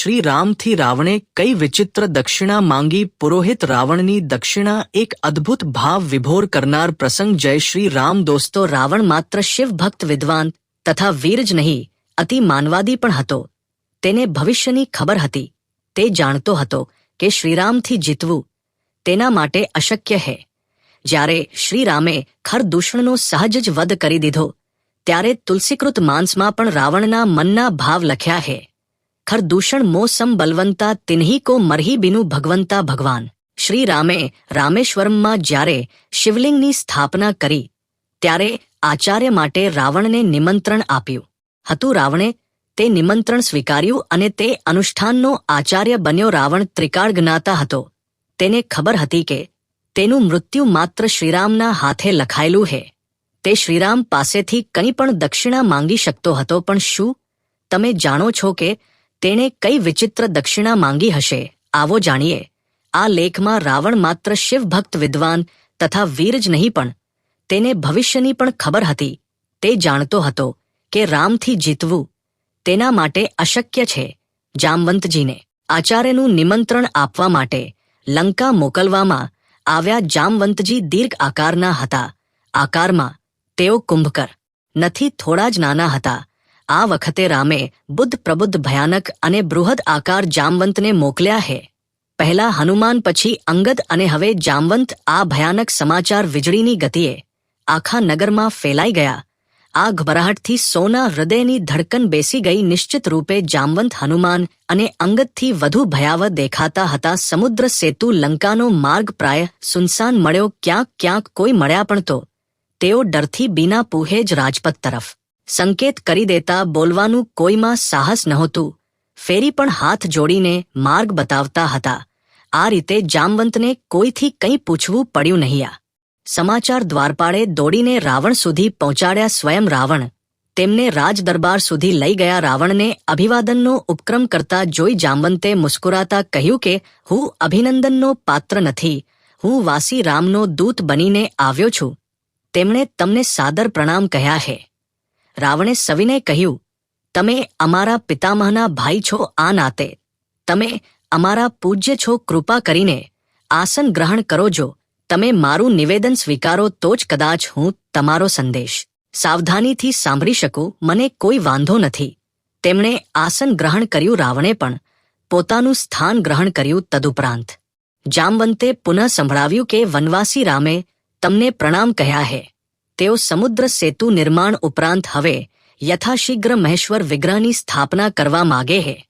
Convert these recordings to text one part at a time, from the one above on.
શ્રી રામથી રાવણે કઈ વિચિત્ર દક્ષિણા માંગી પુરોહિત રાવણની દક્ષિણા એક અદ્ભુત ભાવ વિભોર કરનાર પ્રસંગ જય શ્રી રામ દોસ્તો, રાવણ માત્ર શિવ ભક્ત વિદ્વાન તથા વીર જ નહીં, અતિ માનવાદી પણ હતો. તેને ભવિષ્યની ખબર હતી. તે જાણતો હતો કે શ્રીરામથી જીતવું તેના માટે અશક્ય હે. જ્યારે શ્રીરામે ખરદૂષણનો સહજ જ વધ કરી દીધો, ત્યારે તુલસીકૃત માંસમાં પણ રાવણના મનના ભાવ લખ્યા હે. ખરદૂષણ મોસમ બલવંતા તિન્હી કો મરહી બિનુ ભગવંતા ભગવાન શ્રી રામે રામેશ્વરમમાં જ્યારે શિવલિંગની સ્થાપના કરી ત્યારે આચાર્ય માટે રાવણને નિમંત્રણ આપ્યું હતું રાવણે તે નિમંત્રણ સ્વીકાર્યું અને તે અનુષ્ઠાનનો આચાર્ય બન્યો રાવણ ત્રિકાળ જ્ઞાતા હતો તેને ખબર હતી કે તેનું મૃત્યુ માત્ર શ્રીરામના હાથે લખાયેલું હે તે શ્રીરામ પાસેથી કંઈ પણ દક્ષિણા માંગી શકતો હતો પણ શું તમે જાણો છો કે તેણે કઈ વિચિત્ર દક્ષિણા માંગી હશે? આવો જાણીએ. આ લેખમાં રાવણ માત્ર શિવભક્ત વિદ્વાન તથા વીર જ નહીં પણ તેને ભવિષ્યની પણ ખબર હતી. તે જાણતો હતો કે રામથી જીતવું તેના માટે અશક્ય છે જામવંતજીને. આચાર્યનું નિમંત્રણ આપવા માટે લંકા મોકલવામાં આવ્યા જામવંતજી દીર્ઘ આકારના હતા. આકારમાં તેઓ કુંભકર. નથી, થોડા જ નાના હતા. આ વખતે રામે બુદ્ધ પ્રબુદ્ધ ભયાનક અને બૃહદ આકાર જામવંતને મોકલ્યા હે. પહેલા હનુમાન પછી અંગદ અને હવે જામવંત આ ભયાનક સમાચાર વીજળીની ગતિએ આખા નગરમાં ફેલાઈ ગયા. આ ઘબરાહટથી સોના હૃદયની ધડકન બેસી ગઈ નિશ્ચિત રૂપે જામવંત હનુમાન અને અંગદથી વધુ ભયાવહ દેખાતા હતા. સમુદ્ર સેતુ લંકાનો માર્ગ પ્રાય સુનસાન મળ્યો. ક્યાંક ક્યાંક કોઈ મળ્યા પણ તો. તેઓ ડરથી બીના પૂહે જ રાજપથ તરફ સંકેત કરી દેતા બોલવાનું કોઈમાં સાહસ નહોતું. ફેરી પણ હાથ જોડીને માર્ગ બતાવતા હતા. આ રીતે જામવંતને કોઈથી કંઈ પૂછવું પડ્યું નહીં સમાચાર દ્વારપાળે દોડીને રાવણ સુધી પહોંચાડ્યા સ્વયં રાવણ. તેમને રાજદરબાર સુધી લઈ ગયા રાવણને અભિવાદનનો ઉપક્રમ કરતા જોઈ જામવંતે મુસ્કુરાતા કહ્યું કે, હું અભિનંદનનો પાત્ર નથી. હું વાસી રામનો દૂત બનીને આવ્યો છું. તેમણે તમને સાદર પ્રણામ કહ્યા હે. રાવણે સવિને કહ્યું, તમે અમારા પિતામહના ભાઈ છો આ નાતે. તમે અમારા પૂજ્ય છો કૃપા કરીને. આસન ગ્રહણ કરો જો. તમે મારું નિવેદન સ્વીકારો તો જ કદાચ હું તમારો સંદેશ. સાવધાનીથી સાંભળી શકું, મને કોઈ વાંધો નથી. તેમણે આસન ગ્રહણ કર્યું રાવણે પણ. પોતાનું સ્થાન ગ્રહણ કર્યું તદુપરાંત. જામવંતે પુનઃ સંભળાવ્યું કે વનવાસી રામે, તમને પ્રણામ કહ્યા હે. તેઓ સમુદ્ર સેતુ નિર્માણ ઉપરાંત હવે યથાશીઘ્ર મહેશ્વર વિગ્રહની સ્થાપના કરવા માગે હે.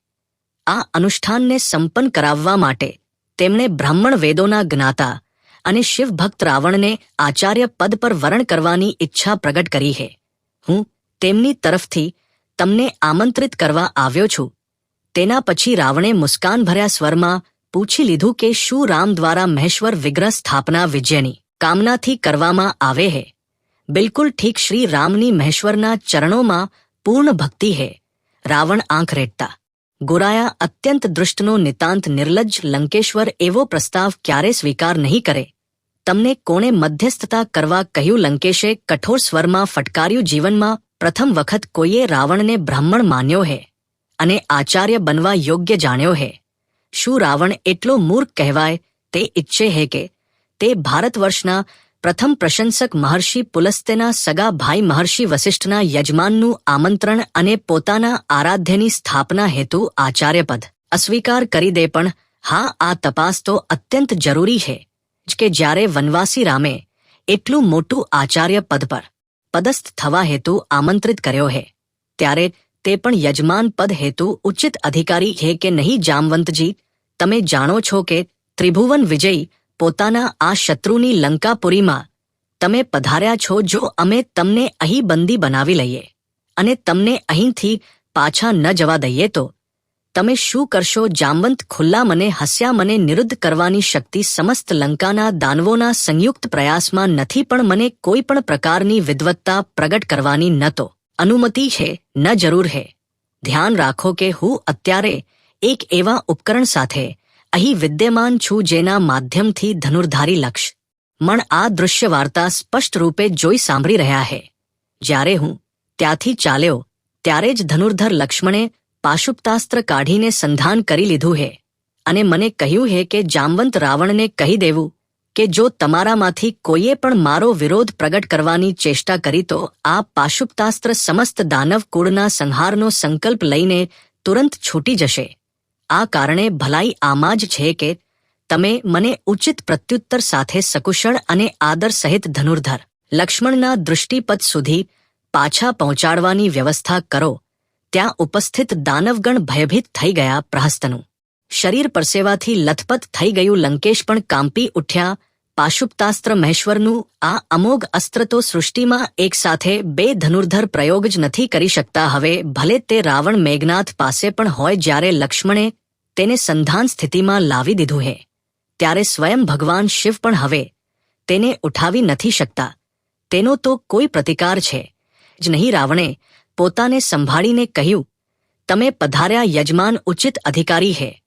આ અનુષ્ઠાનને સંપન્ન કરાવવા માટે તેમણે બ્રાહ્મણ વેદોના જ્ઞાતા અને શિવભક્ત રાવણને આચાર્ય પદ પર વરણ કરવાની ઈચ્છા પ્રગટ કરી હે. હું તેમની તરફથી તમને આમંત્રિત કરવા આવ્યો છું. તેના પછી રાવણે મુસ્કાન ભર્યા સ્વરમાં પૂછી લીધું કે શું રામ દ્વારા મહેશ્વર વિગ્રહ સ્થાપના વિજયની કામનાથી કરવામાં આવે હે? બિલકુલ ઠીક શ્રી રામની મહેશ્વરના ચરણોમાં પૂર્ણ ભક્તિ હે. રાવણ આંખ રેડતા. ગોરાયા અત્યંત દૃષ્ટનો નિતાંત નિર્લજ્જ લંકેશ્વર એવો પ્રસ્તાવ ક્યારે સ્વીકાર નહીં કરે. તમને કોણે મધ્યસ્થતા કરવા કહ્યું લંકેશે કઠોર સ્વરમાં ફટકાર્યું જીવનમાં પ્રથમ વખત કોઈએ રાવણને બ્રાહ્મણ માન્યો હે અને આચાર્ય બનવા યોગ્ય જાણ્યો હે. શું રાવણ એટલો મૂર્ખ કહેવાય તે ઈચ્છે હે કે તે ભારત વર્ષના પ્રથમ પ્રશંસક મહર્ષિ પુલસ્તેના સગા ભાઈ મહર્ષિ વસિષ્ઠના યજમાનનું આમંત્રણ અને પોતાના આરાધ્યની સ્થાપના હેતુ આચાર્યપદ. અસ્વીકાર કરી દે પણ, હા, આ તપાસ તો અત્યંત જરૂરી છે કે જ્યારે વનવાસી રામે એટલું મોટું આચાર્ય પદ પર પદસ્થ થવા હેતુ આમંત્રિત કર્યો હે, ત્યારે તે પણ યજમાન પદ હેતુ ઉચિત અધિકારી હે કે નહીં, જામવંતજી? તમે જાણો છો કે ત્રિભુવન વિજય પોતાના આ શત્રુની લંકાપુરીમાં તમે પધાર્યા છો જો અમે તમને અહીં બંદી બનાવી લઈએ અને તમને અહીંથી પાછા ન જવા દઈએ તો તમે શું કરશો? જામવંત ખુલ્લા મને હસ્યા મને નિરુદ્ધ કરવાની શક્તિ સમસ્ત લંકાના દાનવોના સંયુક્ત પ્રયાસમાં નથી પણ મને કોઈ પણ પ્રકારની વિદવત્તા પ્રગટ કરવાની ન તો. અનુમતિ છે, ન જરૂર હે. ધ્યાન રાખો કે હું અત્યારે એક એવા ઉપકરણ સાથે અહીં વિદ્યમાન છું જેના માધ્યમથી ધનુર્ધારી લક્ષ. મણ આ દૃશ્ય વાર્તા સ્પષ્ટ રૂપે જોઈ સાંભળી રહ્યા હે. જ્યારે હું ત્યાંથી ચાલ્યો, ત્યારે જ ધનુર્ધર લક્ષ્મણે પાશુપતાસ્ત્ર કાઢીને સંધાન કરી લીધું હે. અને મને કહ્યું હે કે જામવંત રાવણને કહી દેવું કે જો તમારામાંથી કોઈએ પણ મારો વિરોધ પ્રગટ કરવાની ચેષ્ટા કરી તો આ પાશુપતાસ્ત્ર સમસ્ત દાનવ કુળના સંહારનો સંકલ્પ લઈને તુરંત છૂટી જશે. આ કારણે ભલાઈ આમાં જ છે કે તમે મને ઉચિત પ્રત્યુત્તર સાથે સકુશળ અને આદર સહિત ધનુર્ધર લક્ષ્મણના દૃષ્ટિપથ સુધી પાછા પહોંચાડવાની વ્યવસ્થા કરો. ત્યાં ઉપસ્થિત દાનવગણ ભયભીત થઈ ગયા પ્રહસ્તનું. શરીર પરસેવાથી લથપથ થઈ ગયું લંકેશ પણ કાંપી ઉઠ્યા. પાશુપતાસ્ત્ર મહેશ્વરનું આ અમોઘ અસ્ત્ર તો સૃષ્ટિમાં એક સાથે બે ધનુર્ધર પ્રયોગ જ નથી કરી શકતા. હવે ભલે તે રાવણ મેઘનાથ પાસે પણ હોય જ્યારે લક્ષ્મણે તેને સંધાન સ્થિતિમાં લાવી દીધું હે. ત્યારે સ્વયં ભગવાન શિવ પણ હવે તેને ઉઠાવી નથી શકતા. તેનો તો કોઈ પ્રતિકાર છે. જ નહીં રાવણે પોતાને સંભાળીને કહ્યું, તમે પધાર્યા યજમાન ઉચિત અધિકારી હે.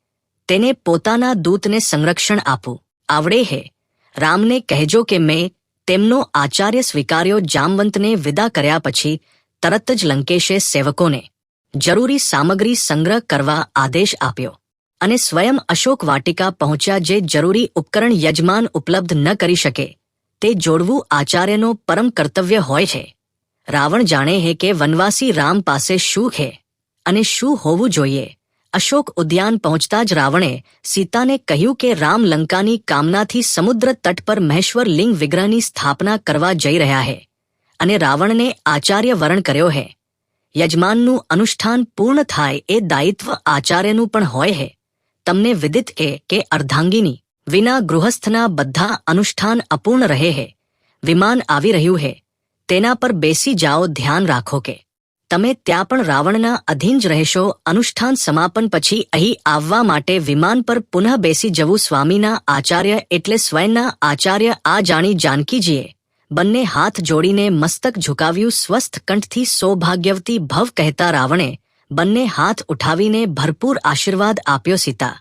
તેને પોતાના દૂતને સંરક્ષણ આપું. આવડે હે. રામને કહેજો કે મેં તેમનો આચાર્ય સ્વીકાર્યો જામવંતને વિદા કર્યા પછી તરત જ લંકેશે સેવકોને જરૂરી સામગ્રી સંગ્રહ કરવા આદેશ આપ્યો. અને સ્વયં અશોક વાટિકા પહોંચ્યા જે જરૂરી ઉપકરણ યજમાન ઉપલબ્ધ ન કરી શકે. તે જોડવું આચાર્યનો પરમ કર્તવ્ય હોય છે. રાવણ જાણે હે કે વનવાસી રામ પાસે શું છે અને શું હોવું જોઈએ. અશોક ઉદ્યાન પહોંચતા જ રાવણે સીતાને કહ્યું કે રામ લંકાની કામનાથી સમુદ્ર તટ પર મહેશ્વર લિંગ વિગ્રહની સ્થાપના કરવા જઈ રહ્યા હે અને રાવણને આચાર્ય વરણ કર્યો હે. યજમાનનું અનુષ્ઠાન પૂર્ણ થાય એ દાયિત્વ આચાર્યનું પણ હોય હે. તમને વિદિત એ કે અર્ધાંગીની, વિના ગૃહસ્થના બધા અનુષ્ઠાન અપૂર્ણ રહે હે, વિમાન આવી રહ્યું હે, તેના પર બેસી જાઓ ધ્યાન રાખો કે, તમે ત્યાં પણ રાવણના અધીન જ રહેશો, અનુષ્ઠાન સમાપન પછી અહીં આવવા માટે વિમાન પર પુનઃ બેસી જવું સ્વામીના આચાર્ય એટલે સ્વયંના આચાર્ય આ જાણી જાનકીજીએ, બંને હાથ જોડીને મસ્તક ઝુકાવ્યું, સ્વસ્થ કંઠથી સૌભાગ્યવતી ભવ કહેતા રાવણે બંને હાથ ઉઠાવીને ભરપૂર આશીર્વાદ આપ્યો સીતા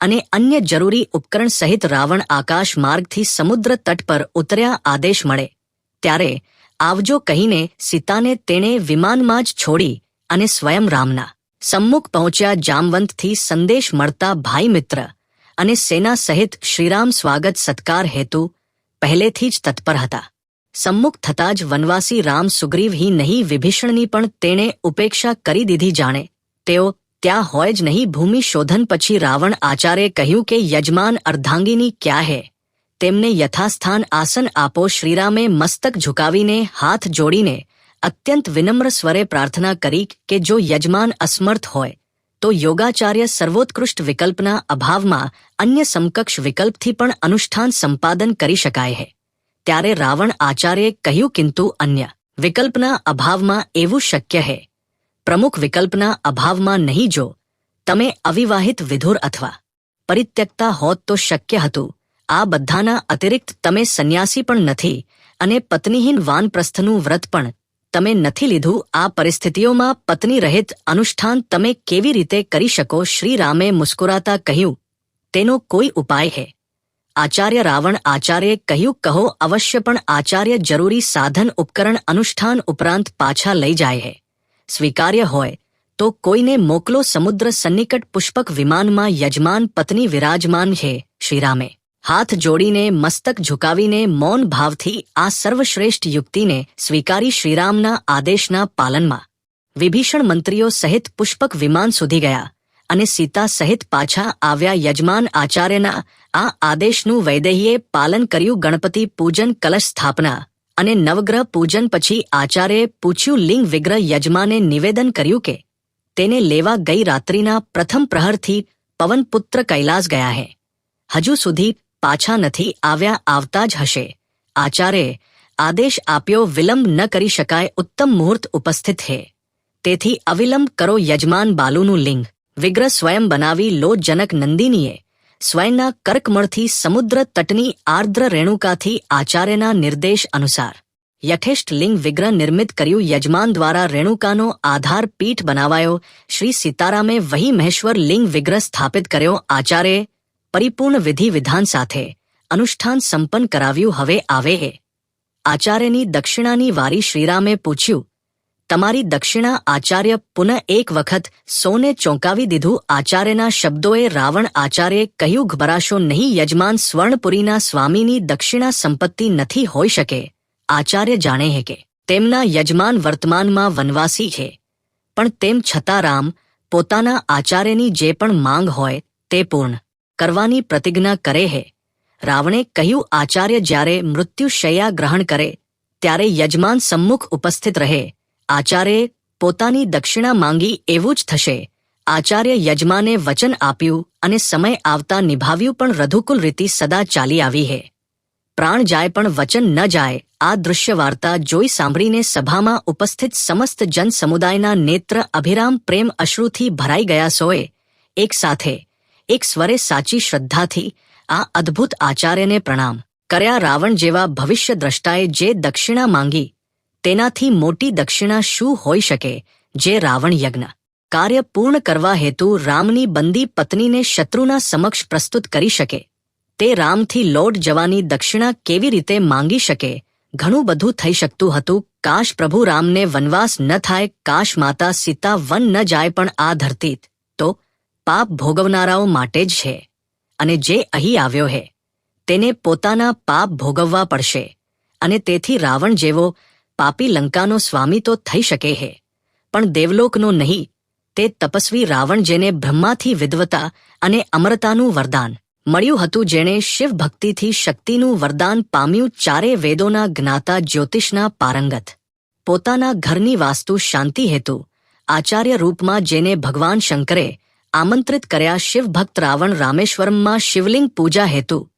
અને અન્ય જરૂરી ઉપકરણ સહિત રાવણ આકાશ માર્ગથી સમુદ્ર તટ પર ઉતર્યા આદેશ મળે. ત્યારે આવજો કહીને સીતાને તેણે વિમાનમાં જ છોડી અને સ્વયં રામના સમ્મુખ પહોંચ્યા જામવંતથી સંદેશ મળતા ભાઈ મિત્ર અને સેના સહિત શ્રીરામ સ્વાગત સત્કાર હેતુ પહેલેથી જ તત્પર હતા. સમ્મુખ થતાં જ વનવાસી રામ સુગ્રીવ હી નહીં વિભીષણની પણ તેણે ઉપેક્ષા કરી દીધી જાણે તેઓ ત્યાં હોય જ નહીં ભૂમિ શોધન પછી રાવણ આચાર્ય કહ્યું કે યજમાન અર્ધાંગીની ક્યાં હે તેમને યથાસ્થાન આસન આપો શ્રીરામે મસ્તક ઝુકાવીને હાથ જોડીને અત્યંત વિનમ્ર સ્વરે પ્રાર્થના કરી કે જો યજમાન અસમર્થ હોય તો યોગાચાર્ય સર્વોત્કૃષ્ટ વિકલ્પના અભાવમાં અન્ય સમકક્ષ વિકલ્પથી પણ અનુષ્ઠાન સંપાદન કરી શકાય હે ત્યારે રાવણ આચાર્યે કહ્યું કિંતુ અન્ય, વિકલ્પના અભાવમાં એવું શક્ય હે. પ્રમુખ વિકલ્પના અભાવમાં નહીં જો. તમે અવિવાહિત વિધુર અથવા પરિત્યક્તા હોત તો શક્ય હતું. આ બધાના અતિરિક્ત તમે સંન્યાસી પણ નથી અને પત્નીહીન વાનપ્રસ્થનું વ્રત પણ તમે નથી લીધું. આ પરિસ્થિતિઓમાં પત્ની રહિત અનુષ્ઠાન તમે કેવી રીતે કરી શકો? શ્રી રામે મુસ્કુરાતા કહ્યું, તેનો કોઈ ઉપાય હે. આચાર્ય રાવણ આચાર્યે કહ્યું, કહો અવશ્ય પણ આચાર્ય જરૂરી સાધન, ઉપકરણ, અનુષ્ઠાન ઉપરાંત પાછા લઈ જાય હે. સ્વીકાર્ય હોય તો કોઈને મોકલો સમુદ્ર સન્નિકટ પુષ્પક વિમાનમાં યજમાન પત્ની વિરાજમાન છે શ્રીરામે. હાથ જોડીને, મસ્તક ઝુકાવીને, મૌન ભાવથી આ સર્વશ્રેષ્ઠ યુક્તિને સ્વીકારી શ્રીરામના આદેશના પાલનમાં. વિભીષણ મંત્રીઓ સહિત પુષ્પક વિમાન સુધી ગયા અને સીતા સહિત પાછા આવ્યા યજમાન આચાર્યના આ આદેશનું વૈદેહીએ પાલન કર્યું ગણપતિ પૂજન કલશ સ્થાપના અને નવગ્રહ પૂજન પછી આચાર્યે પૂછ્યું લિંગ વિગ્રહ યજમાને નિવેદન કર્યું કે તેને લેવા ગઈ રાત્રિના પ્રથમ પ્રહરથી પવનપુત્ર કૈલાસ ગયા હે. હજુ સુધી પાછા નથી આવ્યા આવતા જ હશે. આચાર્યે આદેશ આપ્યો વિલંબ ન કરી શકાય ઉત્તમ મુહૂર્ત ઉપસ્થિત હે. તેથી અવિલંબ કરો યજમાન બાલુનું લિંગ. વિગ્રહ સ્વયં બનાવી લો જનક નંદિનીએ સ્વયંના કર્કમળથી સમુદ્ર તટની આર્દ્ર રેણુકાથી આચાર્યના નિર્દેશ અનુસાર યથેષ્ટ લિંગ વિગ્રહ નિર્મિત કર્યું યજમાન દ્વારા રેણુકાનો આધાર પીઠ બનાવાયો. શ્રી સીતારામે વહી મહેશ્વર લિંગ વિગ્રહ સ્થાપિત કર્યો. આચાર્યે પરિપૂર્ણ વિધિ વિધાન સાથે અનુષ્ઠાન સંપન્ન કરાવ્યું. હવે આવે હે. આચાર્યની દક્ષિણાની વારી શ્રીરામે પૂછ્યું તમારી દક્ષિણા આચાર્ય પુનઃ એક વખત સૌને ચોંકાવી દીધું. આચાર્યના શબ્દોએ રાવણ આચાર્યે કહ્યું ઘબરાશો નહીં, યજમાન સ્વર્ણપુરીના સ્વામીની દક્ષિણા સંપત્તિ નથી, હોઈ શકે. આચાર્ય જાણે હે કે તેમના યજમાન વર્તમાનમાં વનવાસી છે. પણ તેમ છતાં રામ પોતાના આચાર્યની જે પણ માંગ હોય તે પૂર્ણ કરવાની પ્રતિજ્ઞા કરે હે. રાવણે કહ્યું, આચાર્ય જ્યારે મૃત્યુશૈયા ગ્રહણ કરે, ત્યારે યજમાન સમ્મુખ ઉપસ્થિત રહે. આચાર્યે પોતાની દક્ષિણા માંગી એવું જ થશે. આચાર્ય યજમાને વચન આપ્યું અને સમય આવતા નિભાવ્યું પણ રઘુકુલ રીતિ સદા ચાલી આવી હે. પ્રાણ જાય પણ વચન ન જાય, આ દૃશ્ય વાર્તા જોઈ સાંભળીને સભામાં ઉપસ્થિત સમસ્ત જન સમુદાયના નેત્ર અભિરામ પ્રેમ અશ્રુથી ભરાઈ ગયા સોએ. એક સાથે, એક સ્વરે સાચી શ્રદ્ધાથી આ અદ્ભુત આચાર્યને પ્રણામ. કર્યા રાવણ જેવા ભવિષ્ય દ્રષ્ટાએ જે દક્ષિણા માંગી તેનાથી મોટી દક્ષિણા શું હોઈ શકે? જે રાવણ યજ્ઞ. કાર્ય પૂર્ણ કરવા હેતુ રામની બંદી પત્નીને શત્રુના સમક્ષ પ્રસ્તુત કરી શકે. તે રામથી લોટ જવાની દક્ષિણા કેવી રીતે માંગી શકે? ઘણું બધું થઈ શકતું હતું. કાશ પ્રભુ રામને વનવાસ ન થાય, કાશ માતા સીતા વન ન જાય પણ આ ધરતી તો પાપ ભોગવનારાઓ માટે જ છે. અને જે અહીં આવ્યો હે, તેને પોતાના પાપ ભોગવવા પડશે. અને તેથી રાવણ જેવો પાપી લંકાનો સ્વામી તો થઈ શકે હે. પણ દેવલોકનો નહીં, તે તપસ્વી રાવણ જેને બ્રહ્માથી વિદ્વતા અને અમરતાનું વરદાન. મળ્યું હતું જેણે શિવ ભક્તિથી શક્તિનું વરદાન પામ્યું ચારે વેદોના જ્ઞાતા જ્યોતિષના પારંગત. પોતાના ઘરની વાસ્તુ શાંતિ હેતુ, આચાર્ય રૂપમાં જેને ભગવાન શંકરે આમંત્રિત કર્યા શિવભક્ત રાવણ રામેશ્વરમમાં શિવલિંગ પૂજા હેતુ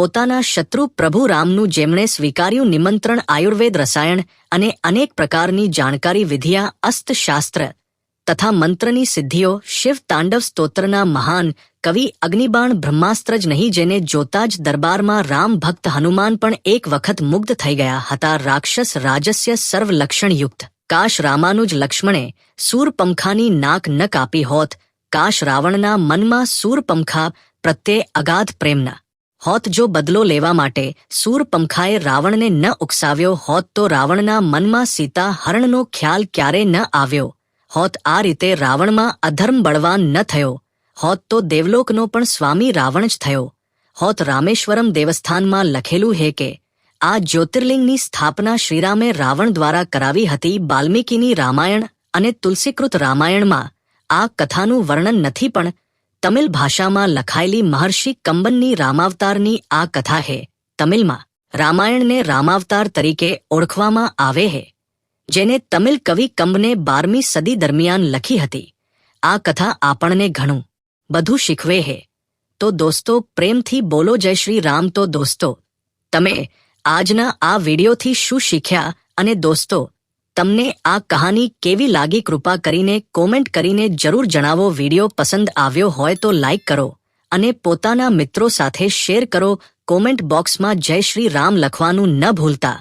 પોતાના શત્રુ પ્રભુ રામનું જેમણે સ્વીકાર્યું નિમંત્રણ આયુર્વેદ રસાયણ અને અનેક પ્રકારની જાણકારી વિધિયા અસ્તશાસ્ત્ર તથા મંત્રની સિદ્ધિઓ શિવ તાંડવ સ્તોત્રના મહાન કવિ અગ્નિબાણ બ્રહ્માસ્ત્ર જ નહીં જેને જોતા જ દરબારમાં રામ ભક્ત હનુમાન પણ એક વખત મુગ્ધ થઈ ગયા હતા. રાક્ષસ રાજસ્ય સર્વલક્ષણયુક્ત. કાશ રામાનુજ લક્ષ્મણે સૂરપંખાની નાક ન કાપી હોત. કાશ રાવણના મનમાં સૂરપંખા પ્રત્યે અગાધ પ્રેમના હોત જો બદલો લેવા માટે સૂરપંખાએ રાવણને ન ઉકસાવ્યો હોત તો રાવણના મનમાં સીતા હરણનો ખ્યાલ ક્યારે ન આવ્યો. હોત આ રીતે રાવણમાં અધર્મ બળવાન ન થયો. હોત તો દેવલોકનો પણ સ્વામી રાવણ જ થયો. હોત રામેશ્વરમ દેવસ્થાનમાં લખેલું હે કે, આ જ્યોતિર્લિંગની સ્થાપના શ્રીરામે રાવણ દ્વારા કરાવી હતી બાલ્મીકીની રામાયણ અને તુલસીકૃત રામાયણમાં. આ કથાનું વર્ણન નથી પણ તમિલ ભાષામાં લખાયેલી મહર્ષિ કંબનની રામાવતારની આ કથા હે. તમિલમાં રામાયણને રામાવતાર તરીકે ઓળખવામાં આવે હે. જેને તમિલ કવિ કંબને બારમી સદી દરમિયાન લખી હતી. આ કથા આપણને ઘણું બધું શીખવે હે. તો દોસ્તો, પ્રેમથી બોલો, જય શ્રી રામ. તો દોસ્તો, તમે આજના આ વિડીયોથી શું શીખ્યા? અને દોસ્તો તમને આ કહાની કેવી લાગી કૃપા કરીને કોમેન્ટ કરીને જરૂર જણાવો. વીડિયો પસંદ આવ્યો હોય તો લાઈક કરો અને પોતાના મિત્રો સાથે શેર કરો. કોમેન્ટ બોક્સમાં જય શ્રી રામ લખવાનું ન ભૂલતા.